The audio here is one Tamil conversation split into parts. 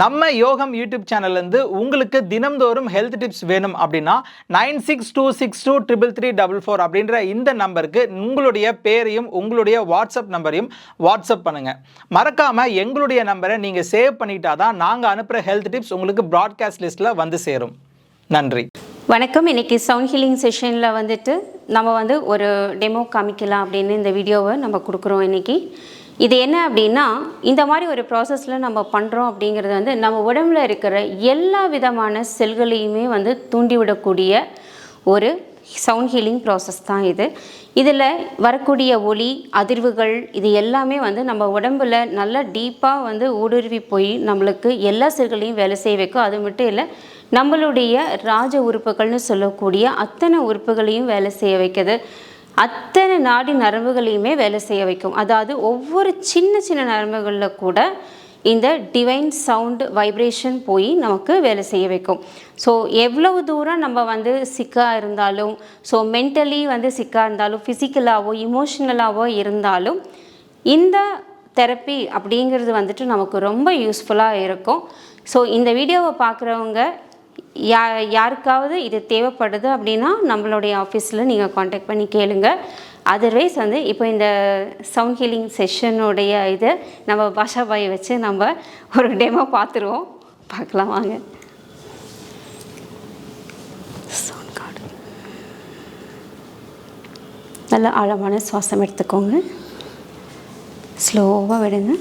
நம்ம யோகம் யூடியூப் சேனல்லேருந்து உங்களுக்கு தினம்தோறும் ஹெல்த் டிப்ஸ் வேணும் அப்படின்னா nine six two six two triple three double four அப்படின்ற இந்த நம்பருக்கு உங்களுடைய பேரையும் உங்களுடைய வாட்ஸ்அப் நம்பரையும் வாட்ஸ்அப் பண்ணுங்கள் மறக்காமல் எங்களுடைய நம்பரை நீங்கள் சேவ் பண்ணிட்டா தான் நாங்கள் அனுப்புகிற ஹெல்த் டிப்ஸ் உங்களுக்கு ப்ராட்காஸ்ட் லிஸ்ட்டில் வந்து சேரும். நன்றி. வணக்கம். இன்றைக்கி சவுண்ட் ஹீலிங் செஷனில் வந்துட்டு நம்ம வந்து ஒரு டெமோ காமிக்கலாம் அப்படின்னு இந்த வீடியோவை நம்ம கொடுக்குறோம் இன்னைக்கு. இது என்ன அப்படின்னா இந்த மாதிரி ஒரு ப்ராசஸில் நம்ம பண்ணுறோம் அப்படிங்கிறது வந்து நம்ம உடம்புல இருக்கிற எல்லா விதமான செல்களையுமே வந்து தூண்டிவிடக்கூடிய ஒரு சவுண்ட் ஹீலிங் ப்ராசஸ் தான் இது. இதில் வரக்கூடிய ஒளி அதிர்வுகள் இது எல்லாமே வந்து நம்ம உடம்புல நல்லா டீப்பாக வந்து ஊடுருவி போய் நம்மளுக்கு எல்லா செல்களையும் வேலை செய்ய வைக்கும். அது மட்டும் இல்லை நம்மளுடைய ராஜ உறுப்புகள்னு சொல்லக்கூடிய அத்தனை உறுப்புகளையும் வேலை செய்ய வைக்கிறது அத்தனை நாடி நரம்புகளையுமே வேலை செய்ய வைக்கும். அதாவது ஒவ்வொரு சின்ன சின்ன நரம்புகளில் கூட இந்த டிவைன் சவுண்டு வைப்ரேஷன் போய் நமக்கு வேலை செய்ய வைக்கும். ஸோ எவ்வளவு தூரம் நம்ம வந்து சிக்காக இருந்தாலும் ஸோ மென்டலி வந்து சிக்காக இருந்தாலும் ஃபிசிக்கலாகவோ இமோஷனலாகவோ இருந்தாலும் இந்த தெரப்பி அப்படிங்கிறது வந்துட்டு நமக்கு ரொம்ப யூஸ்ஃபுல்லாக இருக்கும். ஸோ இந்த வீடியோவை பார்க்குறவங்க யா யாருக்காவது இது தேவைப்படுது அப்படின்னா நம்மளுடைய ஆஃபீஸில் நீங்கள் காண்டாக்ட் பண்ணி கேளுங்க. அதர்வைஸ் வந்து இப்போ இந்த சவுண்ட் ஹீலிங் செஷனுடைய இதை நம்ம பாஷா பாய் வச்சு நம்ம ஒரு டெமோ பார்த்துருவோம். பார்க்கலாம் வாங்க. நல்ல ஆழமான சுவாசம் எடுத்துக்கோங்க. ஸ்லோவாக விடுங்க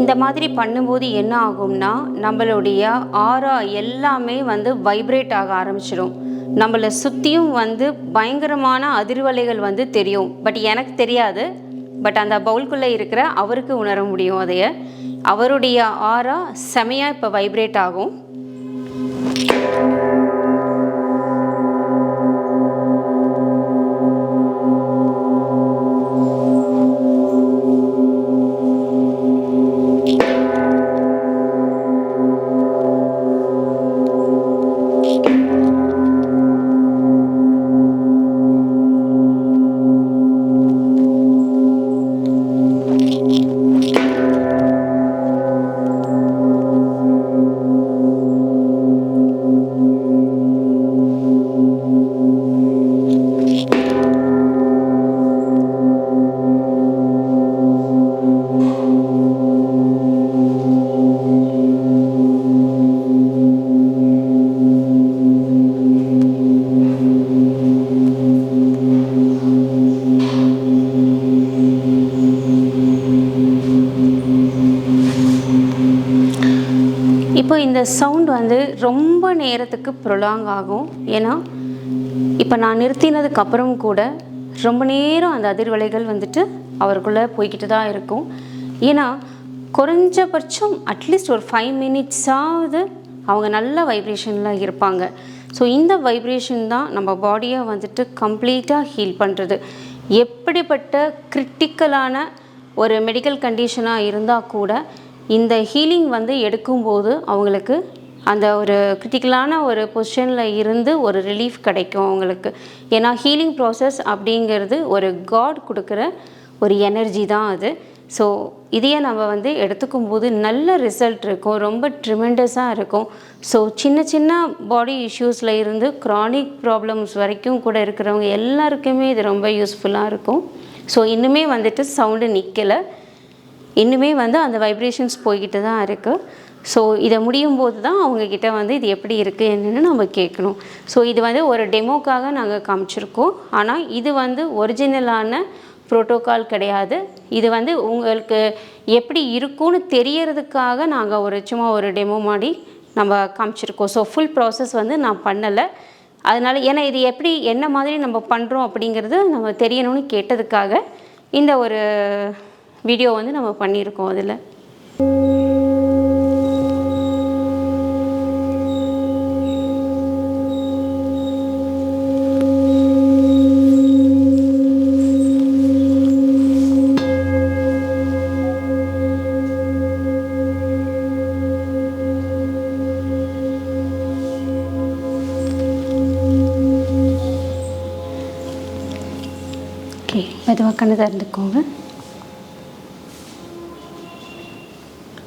இந்த மாதிரி பண்ணும்போது என்ன ஆகும்னா நம்மளுடைய ஆரா எல்லாமே வந்து வைப்ரேட் ஆக ஆரம்பிச்சிடும் நம்மளை சுற்றியும் வந்து பயங்கரமான அதிர்வலைகள் வந்து தெரியும். பட் எனக்கு தெரியாது. பட் அந்த பவுல்குள்ளே இருக்கிற அவருக்கு உணர முடியும் அதைய. அவருடைய ஆரா செமையாக இப்போ வைப்ரேட் ஆகும். இப்போ இந்த சவுண்ட் வந்து ரொம்ப நேரத்துக்கு ப்ரொலாங் ஆகும். ஏன்னா இப்போ நான் நிறுத்தினதுக்கு அப்புறம் கூட ரொம்ப நேரம் அந்த அதிர்வலைகள் வந்துட்டு அவருக்குள்ளே போய்கிட்டு தான் இருக்கும். ஏன்னா குறைஞ்சபட்சம் அட்லீஸ்ட் ஒரு ஃபைவ் மினிட்ஸாவது அவங்க நல்ல வைப்ரேஷனில் இருப்பாங்க. ஸோ இந்த வைப்ரேஷன் தான் நம்ம பாடியை வந்துட்டு கம்ப்ளீட்டாக ஹீல் பண்ணுறது எப்படிப்பட்ட கிரிட்டிக்கலான ஒரு மெடிக்கல் கண்டிஷனாக இருந்தால் கூட இந்த ஹீலிங் வந்து எடுக்கும்போது அவங்களுக்கு அந்த ஒரு கிரிட்டிக்கலான ஒரு பொசிஷனில் இருந்து ஒரு ரிலீஃப் கிடைக்கும் அவங்களுக்கு. ஏன்னா ஹீலிங் ப்ராசஸ் அப்படிங்கிறது ஒரு காட் கொடுக்குற ஒரு எனர்ஜி தான் அது. ஸோ இதையே நம்ம வந்து எடுத்துக்கும் போது நல்ல ரிசல்ட் இருக்கும். ரொம்ப ட்ரிமெண்டஸாக இருக்கும். ஸோ சின்ன சின்ன பாடி இஷ்யூஸில் இருந்து க்ரானிக் ப்ராப்ளம்ஸ் வரைக்கும் கூட இருக்கிறவங்க எல்லாருக்குமே இது ரொம்ப யூஸ்ஃபுல்லாக இருக்கும். ஸோ இன்னுமே வந்துட்டு சவுண்டு நிற்கலை இன்னுமே வந்து அந்த வைப்ரேஷன்ஸ் போய்கிட்டு தான் இருக்குது ஸோ இதை முடியும் போது தான் அவங்கக்கிட்ட வந்து இது எப்படி இருக்குது என்னென்னு நம்ம கேட்கணும். ஸோ இது வந்து ஒரு டெமோக்காக நாங்கள் காமிச்சிருக்கோம். ஆனால் இது வந்து ஒரிஜினலான ப்ரோட்டோக்கால் கிடையாது. இது வந்து உங்களுக்கு எப்படி இருக்கும்னு தெரியறதுக்காக நாங்கள் ஒரு சும்மா ஒரு டெமோ மாதிரி நம்ம காமிச்சிருக்கோம். ஸோ ஃபுல் ப்ராசஸ் வந்து நான் பண்ணலை. அதனால் ஏன்னா இது எப்படி என்ன மாதிரி நம்ம பண்ணுறோம் அப்படிங்கிறது நம்ம தெரியணும்னு கேட்டதுக்காக இந்த ஒரு வீடியோ வந்து நம்ம பண்ணியிருக்கோம் அதில். ஓகே மெதுவாக கண்ணு திறந்துக்கோங்க.